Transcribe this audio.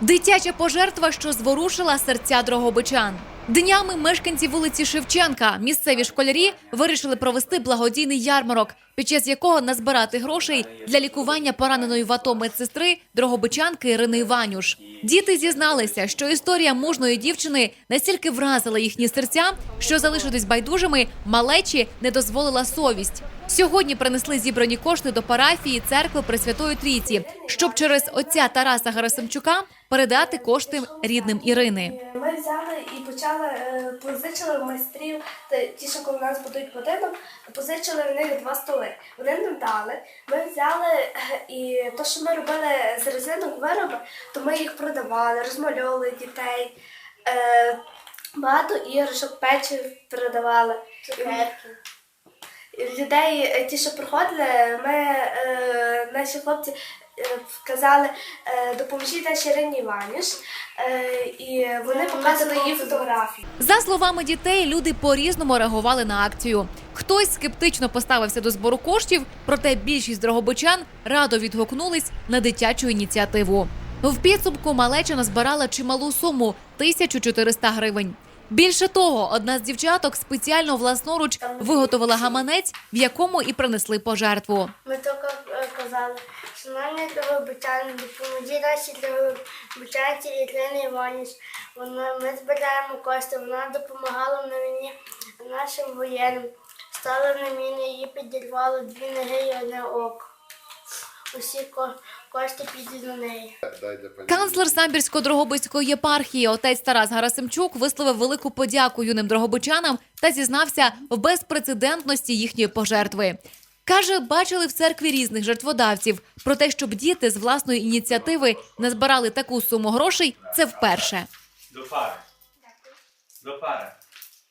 Дитяча пожертва, що зворушила серця дрогобичан. Днями мешканці вулиці Шевченка, місцеві школярі вирішили провести благодійний ярмарок, під час якого назбирати грошей для лікування пораненої в АТО медсестри дрогобичанки Ірини Іванюш. Діти зізналися, що історія мужної дівчини настільки вразила їхні серця, що залишитись байдужими малечі не дозволила совість. Сьогодні принесли зібрані кошти до парафії церкви Пресвятої Трійці, щоб через отця Тараса Герасимчука передати кошти рідним Ірини. Ми взяли і почали е, позичили майстрів, та ті, що коли нас будуть будинок, позичили в них два столи. Вони нам дали. Ми взяли е, і то, що ми робили з резинок вироби, то ми їх продавали, розмальовували дітей. Е, багато іграшок, печі продавали. Людей, е, ті, що приходили, ми, е, наші хлопці казали, е, допоможіть нашій Ірині Іваніш, е, і вони показували її фотографії. За словами дітей, люди по-різному реагували на акцію. Хтось скептично поставився до збору коштів, проте більшість дрогобичан радо відгукнулись на дитячу ініціативу. В підсумку малеча назбирала чималу суму 1400 гривень. Більше того, одна з дівчаток спеціально власноруч виготовила гаманець, в якому і принесли пожертву. Ми тільки казали, шановні Дрогобичани, допоможіть нашій Дрогобичанці Ірини Іваніч. Вона, ми збираємо кошти, вона допомагала на війні нашим воєнним. Стала на міні, її підірвало дві ноги і одне око. Усі кошти підуть на неї. Канцлер Самбірсько-Дрогобицької єпархії отець Тарас Гарасимчук висловив велику подяку юним дрогобичанам та зізнався в безпрецедентності їхньої пожертви. Каже, бачили в церкві різних жертводавців. Про те, щоб діти з власної ініціативи назбирали таку суму грошей, це вперше. До пари. До пари.